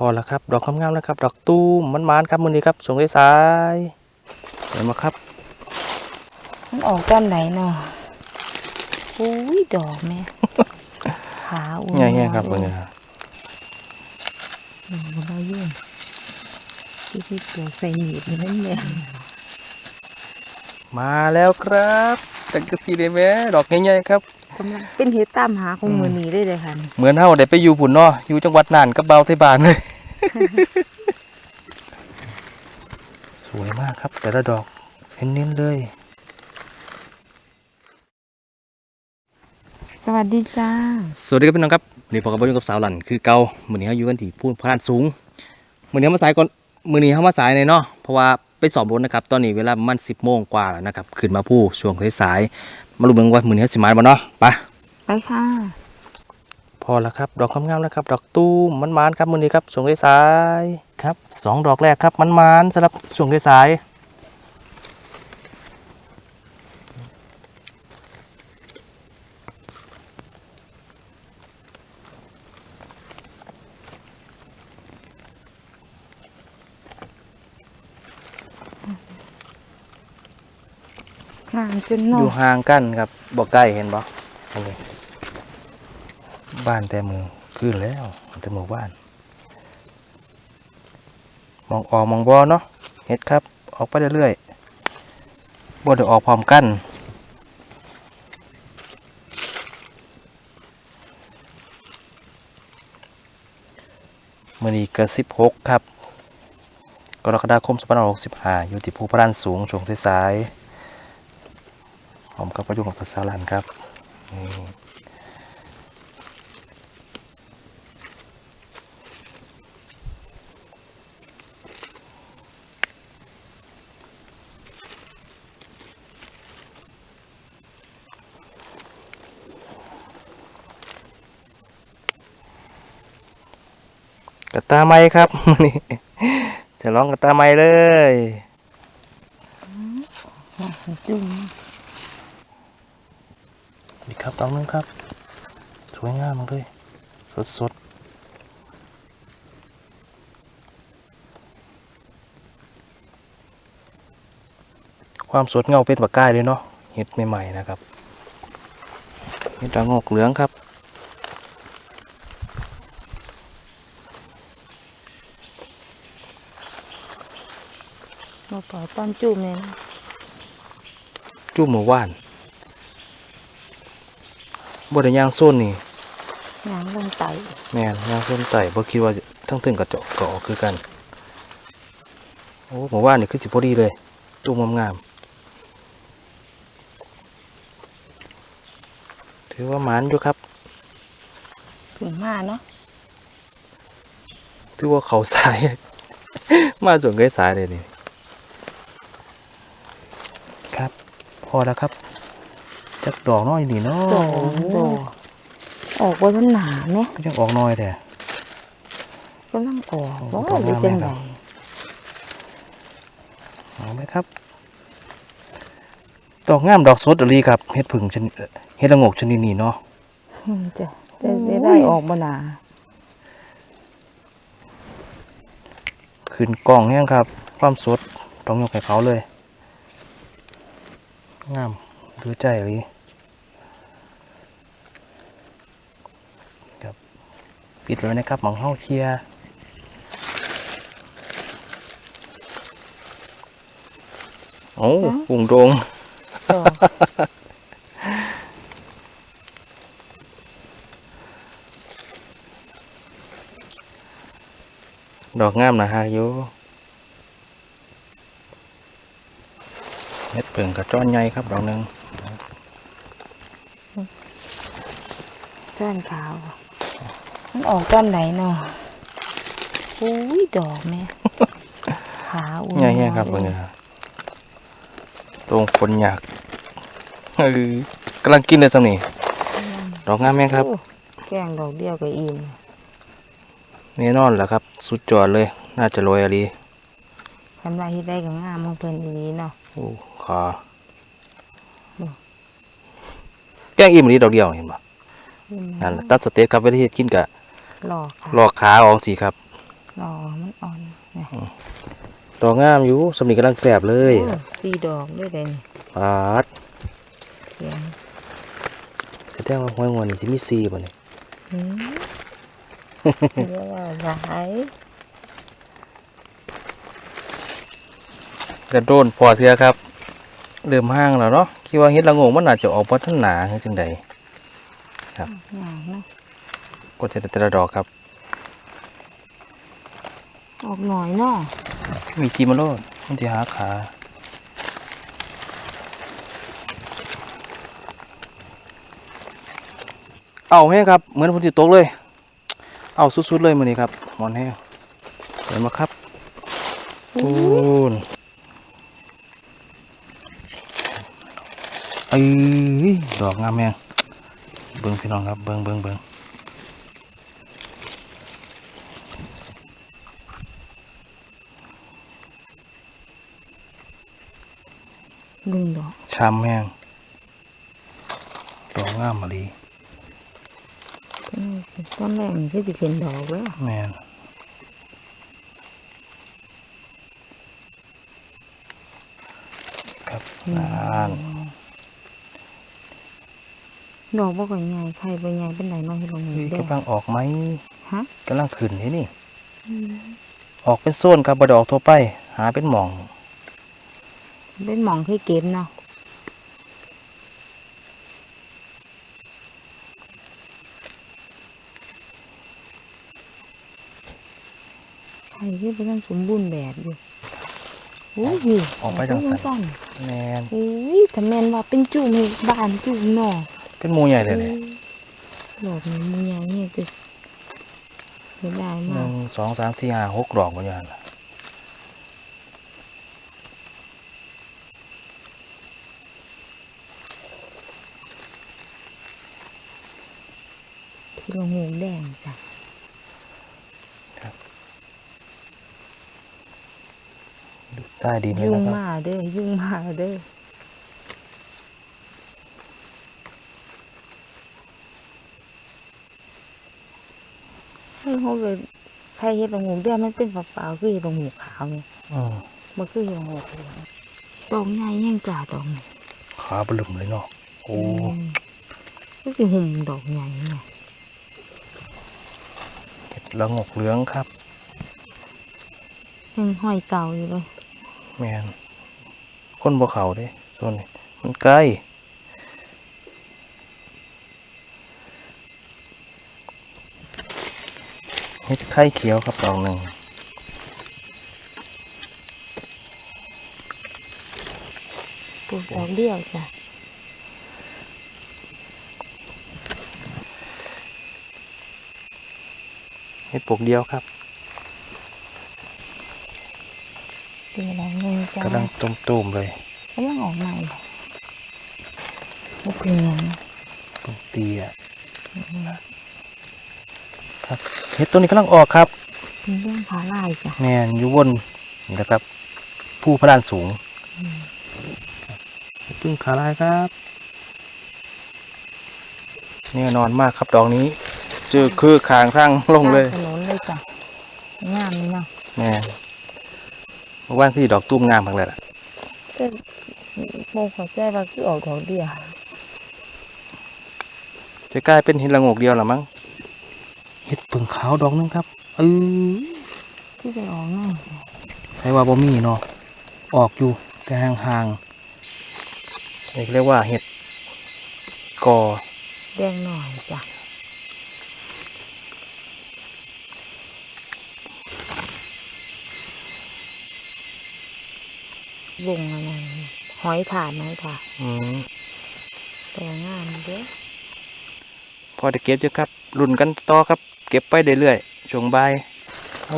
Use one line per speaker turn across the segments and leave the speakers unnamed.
พอแล้วครับ ดอกงามๆแล้วครับ ดอกตูมมันมานๆครับมือนี้ครับส่งสายๆเห็นไหมครับ
มันออกตอนไหนเนาะอุ้ยดอกแม่ขาอุ้ย
ง่ายๆครับมือนี้ครับ
หนูเรายุ่งที่ที่เปลือกใส่หนีบอยู่นั่นเลย
มาแล้วครับจักรซีเดแม่ดอกใหญ่ๆครับ
กำลังเป็นเห็ดตามหาของมือนี้ได้เลยค่ะนี่
เหมือนเฮาได้ไปอยู่พุ่นเนาะอยู่จังหวัดน่านกับเบาไทยบานเลย สวยมากครับ แต่ละดอกเน้นๆเลย
สวัสดีจ้า
สวัสดีครับพี่น้องครับวันนี้พบกับพ่อยุ่งกับสาวหลันคือเก่ามื้อนี้เฮาอยู่กันที่พูนพลานสูงมื้อนี้เฮามาสายก่อนมื้อนี้เฮามาสายเลยเนาะเพราะว่าไปสอบรถนะครับ ตอนนี้เวลาประมาณ10โมงกว่าแล้วนะครับ ขึ้นมาผู้ช่วงสายๆ มาลุ้นเบิ่งว่ามื้อนี้เฮาสิมาบ่เนาะไป
ไปค่ะ
พอแล้วครับ ดอกงามๆแล้วครับ ดอกตูมมันมานๆครับมื้อนี้ครับช่วงสายๆครับสองดอกแรกครับมันมานๆสำหรับช่วงสาย
ห่างจน
อน
อยู่
ห่างกันครับบ่ใกล้เห็นบ่อันนี้บ้านแต่มือขึ้นแล้วแต่มือบ้าน มองออกมองบอเนาะเห็ดครับ ออกไปเรื่อยๆบ่ได้ออกพร้อมกัน มือนี้ก็สิบหกครับกรกฎาคมสองพันหกสิบห้าอยู่ที่ภูพรานสูงช่วงสายๆ ผมกับประยุกต์กับภาษาลันครับกระตาไม้ครับนี่จะร้องกระตาไม้เลย
จุ่ม
นี่ครับดอกนึงครับ สวยงามมากเลย สดสดความสดเงาเป็นปากกายเลยเนาะเห็ดใหม่ๆนะครับเห็ดดอกงอกเหลืองครับ
มาปล่อยตอนจุ่มเลยนะ
จู้หมูว่าน บไดยางโซนนี่
ยางลงไต
แม่นยางโซนไต่บ่คิดว่าจะทั้งถึงกับเจาะเกาะคือกัน โอ้หมูว่านนี่คือสิพอดีเลยจู้งามๆถือว่าหมานอยู่ครับ
ถึงมาเนาะ
ถือว่าเขาสาย มาจนใกล้สายเลยนี่ ครับ พอแล้วครับ จักดอกน้อยนี่เนาะ
ดอกดอกออกว่ามันหนาไหม
ก็ยังออกน้อยแต่
กำลังออก
โอ้
ว่า
ดอก
หรือ
งาม
จัง
แม่
ได
ดอกเอาไหมครับ ดอกงามดอกสดอหลีครับเฮ็ดผึ่งชนิดเอ่อเฮ็ดละโงกชนิดนี้เนาะ
อืมจะจะจะได้ออกมาหนา
ขึ้นกล้องแห้งครับ ความสดต้องยกให้เขาเลย งามดูใจอหลีครับ ปิดไว้นะครับหมองเฮาเคลียร์โอ้ปุ่งโดง
ดอก
ดอกงามนะฮะโยเม็ดเปิ่งกระจ้อนใหญ่ครับดอกหนึ่ง
ก้านขาว มันออกตอนไหนเนาะอุ้ยดอกแม่ขาอุ้ย
ใหญ่ๆครับเบิ่งนะครับตรงคนอยากเออกำลังกินเลยสำนี่ดอกงามแม่งครับ
โอ้แกงดอกเดียวกับอิน
แน่นอนแหละครับ สุดยอดเลย น่าจะโรยอะไร
คันว่าเฮ็ดได้กับงามของเพิ่นอีนี้เนาะ
โอ้ขา
อืม
แกงอิ่มนี้ดอกเดียวเห็นปะ
อืม
นั่นแหละตัดสเต็กครับเวลาที่กินกะ
หลอกค่ะ
ลอกขาออกสีครับ
หน่อมันอ่อนเนี่ย
ดอกงามอยู่สำนีกำลังแสบเลย
โอ้สี่ดอกด้วยเลยนี่
ปาด
เสียง
แสดงว่าห้อยงวนนี่สิมีซีบ่เนี่ย
หืมเรียกว่าหลาย
กระโดนพอเทือครับเริ่มห้างแล้วเนาะคิดว่าเฮ็ดละโงงมันอาจจะออกบ่ทันหนาคือจังใด
อย่างเนาะ
ก็จะได้แต่ละดอกครับ
ออกหน่อยเนาะ
มีจีมาโลดมันจะหาขาเอาแห้งครับ เหมือนฝนจิตกเลย เอาสุดๆเลยมือนี้ครับหมอนแห้งเห็นไหมครับปูนเอ้ยดอกงามแห้งเบิ้งพี่น้องครับ เบิ้งเบิ้งเบิ้ง
ดึงดอก
ช้ำแห้งดอกงามมาลี
อืมตอนแรกมันก็จะเป็นดอกแล้ว
แมนครับนาน
ดอกบ่ก่อยใหญ่ใครบ่ใหญ่เป็นไหนน้อยให้ลงหนึ่ง
เฮ้ย
เด้อกำ
ลังออกไหม
ฮะ
กำลังขึ้นนี่นี่ ออกเป็นโซนครับบดออกทั่วไป หาเป็นหม่อง
เป็นหมองให้เก็บเนาะไข่ที่เป็นสมบูรณ์แบบอยู่โอ้ย
ออกไปทางสัน
สั้น
แมน
โอ้ยถ้าแม่นว่าเป็นจุ่มให้บ้านจุ่มเนาะ
เป็นหมูใหญ่เลยเนี่ย
ดอกนี้มันใหญ่เนี่ยจะเสียดาย
ห
มา
นึ่
ก
งสองสามสี่ห้าหกดอกบนยานล่ะ
ที่ลงหูแดงจ้ะ
ดูใต้ดินเลย
ยุ่ง
นะครับ
มาเด้อยุ่งมาเด้อเฮ้ยเขาเลยใครเห็ดลงหูแดงมันเป็นเปล่าๆคือเห็ดลงหูขาวไง
อืม
มันคือเห็ดลงหูเหลืองดอกใหญ่แย่งจ่าดอกนี่
ขาบลึมเลยเนาะ โอ้
มก็สิหุ่มดอกใหญ่ไง
เห็ด ละงกเหลืองครับ
ยังห้อยเก่าอยู่เลย
แมนคนบ่เขาเด้ส่วนนี้มันใกล้เห็ดไข่เขียวครับดอกหนึ่ง
ปลูกดอกเดียวจ้ะ
ดปลูกเดียวครับ
ตีดอกหนึงจ้ะ
กำลังตุ่มๆเลย
กำลังออกใหม่ไม่เป็นหยัง
ปลูกเตียครับเห็ดตัวนี้กำลังออกครับ
เป็นเรื่องผาลายจ้ะ
แมนอยู่บนนี่แหละครับ ผู้พระดานสูงตึ้งขาลายครับแน่นอนมากครับดอกนี้ เจอคือขางทางลงเลย
ถนนเลยจ้ะงามนี่เนาะ
แม่นเมื่อวานที่ดอกตุ้มงามมากเลยล่ะ
แต่โมขอใจว่าคือออกดอกเดียว
จะกลายเป็นเห็ดละโงกเดียวหรือมั้งเห็ดปึ่งขาวดอกหนึงครับเออ
ที่จะออกง่าย
ใช่ว่าบ่มีเนาะออกอยู่แต่ห่างๆนี่เรียกว่าเห็ดกอ
แดงหน่อยจ้ะ วงอะไรหอยถาดหอยถาด
อืม
แต่งามเด้อ
พอได้เก็บเยอะครับรุ่นกันต่อครับ เก็บไปเรื่อยๆช่วงบ่ายเอา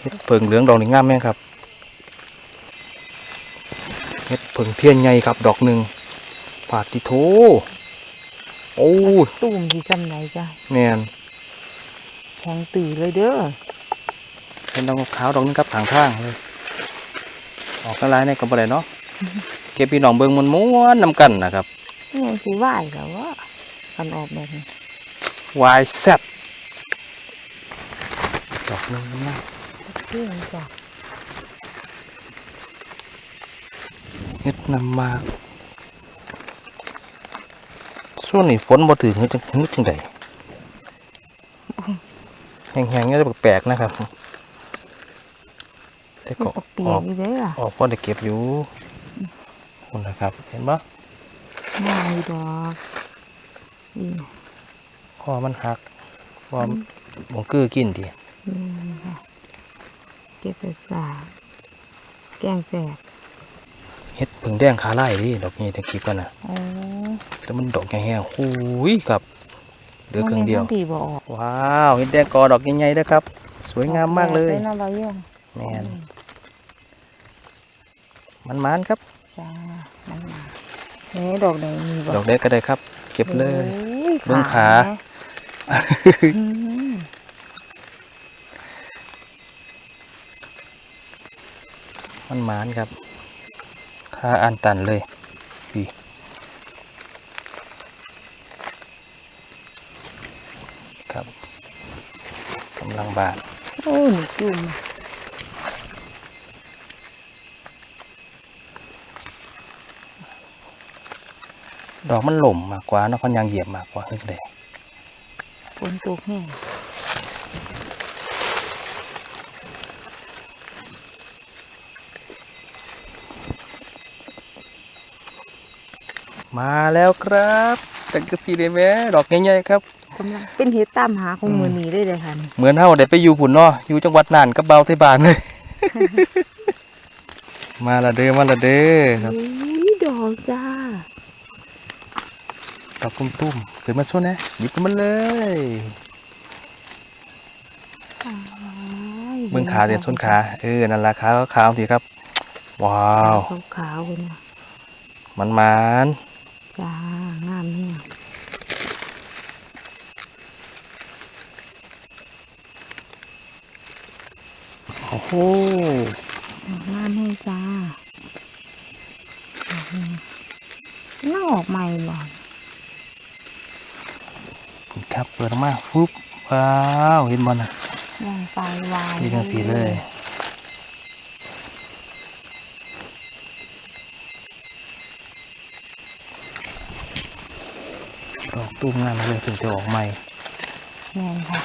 เห็ดเผิงเหลืองดอกนี่งามแม่งครับเห็ดเผิงเทียนใหญ่ครับดอกหนึ่งปาดติโถโอ้ย
ตุ่มที่จำไหนจ้ะ
แม่น
แข็งตื่เลยเด้อ
เป็นดอกขาวดอกนึงครับทางทางเลย ออกกันหลายในกระบอกเนาะเก็บพี่น้องเบิ่งมันม้วนๆนำกันนะครับ
นี่ยังสีไหวแล้วว่ากันออกแบบนี้
วายแซ่บดอกหนึ่งนะ
เพื่อนจ้ะ
เฮ็ดนำมาช่วงนี้ฝนบ่ถึงนี่จังนึกจังไดแห้งๆเนี่ยจะแปลกๆนะครับ แต่
มัน
ก็
ก็เปี
อยอก
กอยู่เด้อล่ะ
ออกพอได้เก็บอยู่คุณนะครับ เห็นปะ
ง่ายดอกนี่
คอมันหักความบงกือกินดี
นี่ค่ะเก็บไปสาแกงแสบ
เฮ็ดผึ่งแดงขาไล่ดิดอกนี้ตะกี้กันนะ
โอ้
แต่มันดอกแห้งๆหูยครับเหลือครึ่งเดียว
มันปีบออก
ว้าวเห็ดแดงกอดอกใหญ่ๆนะครับ สวยงามมากเลย
ไปน้ำใบเยี่ยง
แมน มันมันๆครับ
จ้ามันมาเฮ้ดอกไหนมีบ่
ดอกเล็กก็ได้ครับ เก็บเลย
โอ้ย
เบิ่งขา
อืม
มันมันครับค่าอันตันเลยดีครับกำลังบาน
โอ้ยหนูจุ่ม
ดอกมันหล่มมากกว่าเนอะคนยางเหยียบมากกว่าคือเลย
ฝนตกแห้ง
มาแล้วครับจักรซีเดแม่ดอกใหญ่ๆครับ
กำลังเป็นเห็ดตามหาของมือนี้ได้เลยค่ะนี่
เหมือนเฮาได้ไปอยู่ผุนเนาะอยู่จังหวัดน่านกับเบาไทยบานเลย มาละเด้อมาละเด้อครับ
โอ้ยดอกจ้า
ด อกตุ้มๆขึ้นมาช่วยนะหยิบขึ้นมาเลย
อ้าย
เบิ่งขาเดี๋ยวส้นขา เออ นั่นละขาขาวสิครับ ว้าว
ขาวขาวๆเลยนะ
มันมัน
จ้างามเนี่ย
โอ้โห
งามให้จ้าอืมน่าออกใหม่บ่
ครับเปิดออกมาฟุ๊บว้าวเห็นบอลนะ
ย่างไฟวาย
นี่จังสีเลยดอกตุ้มงามเลยถึงจะออกใหม่
แม่นค่ะ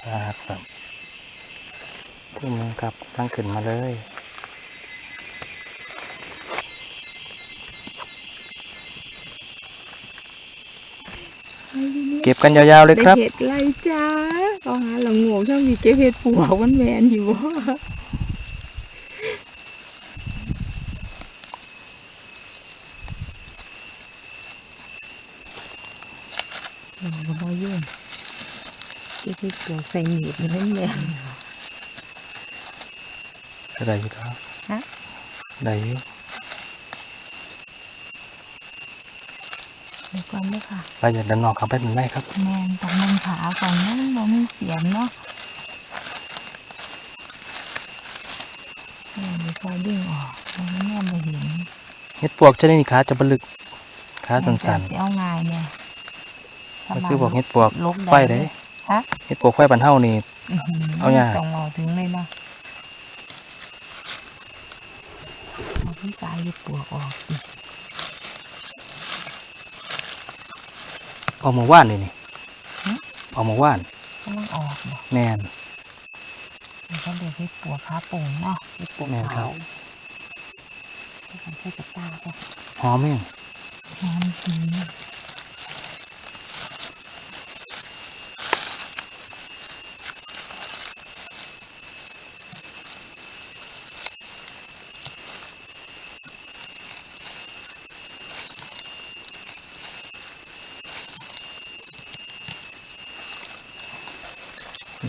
ครับครับตุ้มนึงครับตั้งขึ้นมาเลย เก็บกันยาวๆเลยครับ
ได้เห็ดไรจ้าก็หาหลังงวกช่างมีเก็บเห็ดปวกมันแมนอยู่บ่เราก็บ่ยุ่งเก็บเห็ดปวกใส่หนีบมันแมน
ได้อยู่ครับ
ฮะ
ได้อยู่
ดี๋ยวก่อนเด้อค่ะ
ไปอย่าดันนอกครับไปเป็นไรครับ
แมนต้องมันขาก่อนนะมันบ่มีเสียงเนาะแม่นคอยดึงออกมันแม่บ่เห็น
เห็ดปวกจะได้นี่ขาจะบลึกขาสัน
สิเอาง่ายเนี่ย
ๆก็คือบอกเห็ดปวก
ลก
ไฟเด้
ฮะ
เห็ดปวกไฟบันเท่านี่
อื้อหื
เอาย่า
ต้องเอาถึงเลยเนาะเอาที่ตายเห็ดปวกออกสิ
เอามาว่านนี่นี่เอามาว่าน
กำลังออกเนาะ
แน่น
มันก็เด็กเห็ดปวกขาโป่งเนาะเห็ดปวก
แม่นครั
ขา
บ
วให้กันใช้กระตาก็
หอมแม่ง
หอมจริง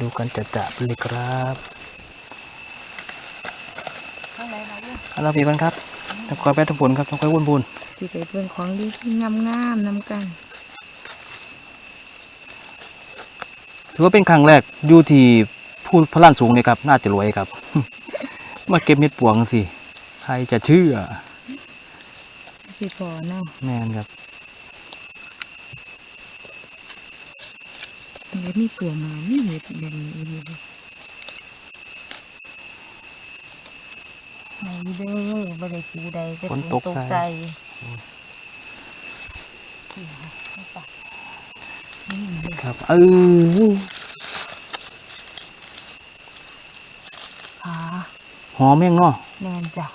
ดูกันจะจะๆเลยครับ
ข้างในเราเนี่ย
เอาเราพีกันครับตะกอยแปะทุกผลครับตะกอยวนบุญ
สิไปเบิ่งของดีที่งามๆนำกัน
ถือว่าเป็นครั้งแรกอยู่ที่ผู้พระลานสูงเลยครับ น่าจะรวยครับ มาเก็บเม็ดปวงสิ ใครจะเชื่อ
สิพอเนาะ
แม่นครับ
ดเห็ดมีตัวมามีเห็ดแบบนี้เลยไม่เด้อไม่ได้ปูใดจะ
ฝนตกใส่ครับเออ
ขา
หอมแม่งเนาะ
แมนจ้ะ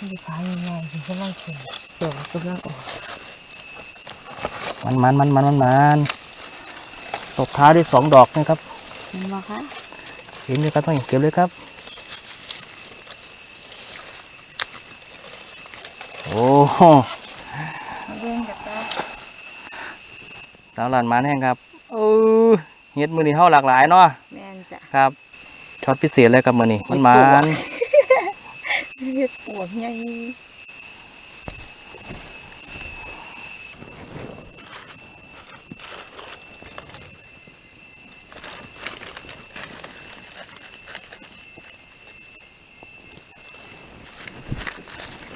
นี่ขาใหญ่ๆที่กำลังเขียวเขียวกำลังออก
มันมันมันมันมันมัน ตบท้ายด้วยสองดอกนะครับ
เห็นไหมคะ
เห็นเลยครับต้องเก็บเลยครับ โอ้โห
มาเล่นกับตา
สาวหลานมาแห้งครับเออเฮ็ดมือนี้เฮาหลากหลายเนาะ
แมนจ้ะ
ครับช็อตพิเศษเลยครับมือนี้มัน
มี
มั
ตัว
น
เห็ดปวกใหญ่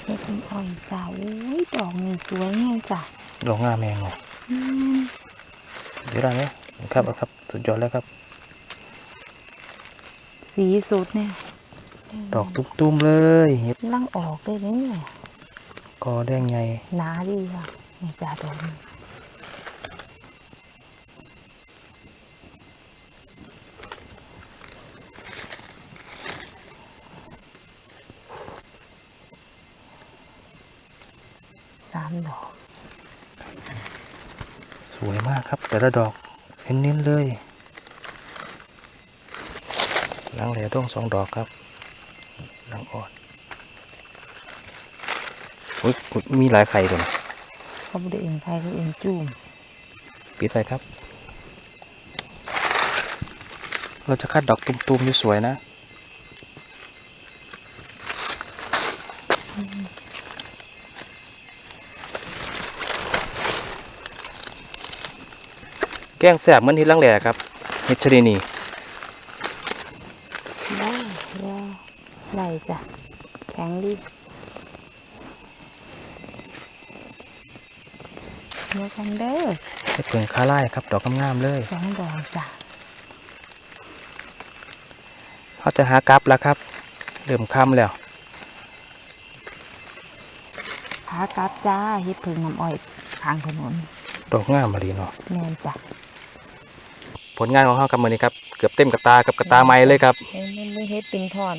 เห็ดอ่อน จ้ะโอ้ยดอกนี่สวยแห้งจ้ะ
ดอกงามแมงเนาะ
อืม
เดี๋ยวได้ไหมครับเอาครับสุดยอดแล้วครับ
สีสุดเนี่ย
ดอกตุ้มๆเลยเฮ็ด
ลังออกเลยนะเนี่ย
กอแดงใหญ่
หนาดีค่ะนี่จ้าดอกามดอก
สวยมากครับ แต่ละดอกเน้นๆเลยลังเหลือต้องสองดอกครับลังอ่อนอุ๊ยมีหลายไข่ด้วยนะ
เขาบไดเอ็นไทยเขาเอ็นจุ่ม
ปิดไปครับ เราจะคัดดอกตุ้มๆที่สวยนะ งแสบเหมือนที่ลังแหล่ครับเฮดชรีนี
ได้แล้วไหลจ้ะแข็งดีเนื้อกันเด้อ
เฮ็ดเพิงคาไล่ครับ ดอกงามๆเลย
สองดอกจ้ะ
เขาจะหากลับแล้วครับเริ่มค่ำแล้ว
ขากลับจ้าเฮ็ดเพิงน้ำอ้อยข้างถนน
ดอกงามมาดีเนาะ
แม่นจ้ะ
ผลงานของเขากับมือนี้ครับเกือบเต็มกระตากับกระตาไม้เลยครับ
เฮ็ดเฮ็ดเฮ็ดเป็นท่อน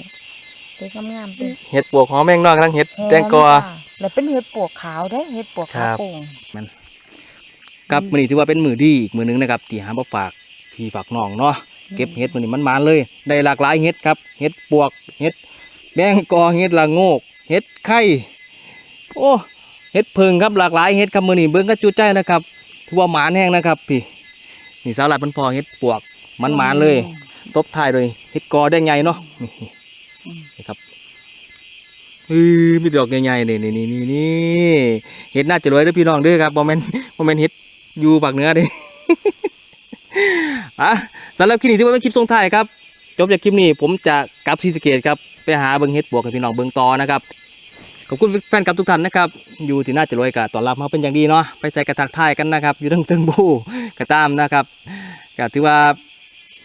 เป็นงามๆเป็น
เห็ดปวกหอมแมงนอกกำลังเห็ดแดงกอ
หมจ้ะแล้วเป็นเฮ็ดปวกขาวได้เฮ็ดปวก
ครั
ขาว
บ
โป่ง
ครับมือนี้ถือว่าเป็นมือดีอีกมือหนึงนะครับที่หามาฝากพี่ฝากน้องเนาะเก็บเห็ดมือนี้มันมาเลย ได้หลากหลายเห็ดครับเห็ดปวกเห็ดแดงกอเห็ดละโงกเห็ดไข่โอ้เห็ดเพิงครับหลากหลายเห็ดครับมือนี้เบิ้งก็จุใจนะครับถือว่าหมานแห้งนะครับพี่ นี่สาลัดมันพอเห็ดปวกมันหมานเลย ตบท้ายเลยเห็ดกอแดงใหญ่เนาะนี่
อืม
นี่ครับเออมีดอกใหญ่ๆนี่นี่นี่นี่นี่เห็ดน่าจะรวยเด้อพี่น้องเด้อครับโมเมนโมเมนเห็ดอยู่ปากเหนือเด้อะสำหรับคลิปนี้ที่ว่าเป็นคลิปทรงไทายครับ จบจากคลิปนี้ผมจะกลับซีสะเกตครับ ไปหาเบิงเห็ดบวกกับพี่น้องเบิงต่อนะครับ ขอบคุณแฟนคลับทุกท่านนะครับ อยู่ที่น่าจะรวยกับตอนรับมาเป็นอย่างดีเนาะ ไปใส่กระทักทายกันนะครับ อยู่ทั้งเทิงบูกระตามนะครับก็ถือว่า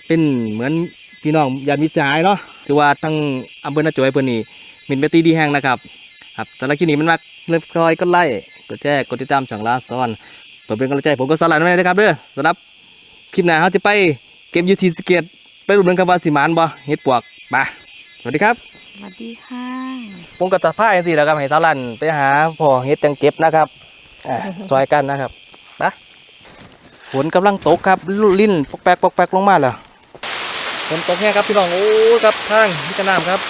เป็นเหมือนพี่น้องญาติมิตรสหายเนาะ ถือว่าทั้งอำเภอนาจวยเพื่อนนี่มินเบตีดีแห้งนะครับ ครับสำหรับคลิปนี้มันมากเริ่มคอยก็ไล่กดแจ้งกดติดตามช่องลาซ้อนเปิดเป็นกำลังใจผมก็สลัดไว้นะครับเด้อสำหรับคลิปหน้าเขาจะไปเก็บยูทีสเกตไปรุนเรื่องกับว่าสิมานบ่เฮ็ดปวกไป สวัสดีครับ
สวัสดีค่ะ
ผมกับตาผ้าสิแล้วครับให้ตาลันไปหาพ่อเฮ็ดจังเก็บนะครับอ่าซอยกันนะครับไปฝนกำลังตกครับลุลิ้นปอกแปกปอกแปกลงมาแล้วฝนตกแห้งครับพี่น้องโอ้ครับทางนี่กระน้ำครับ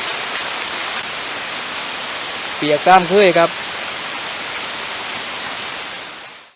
เปียกกล้ามเคยครับ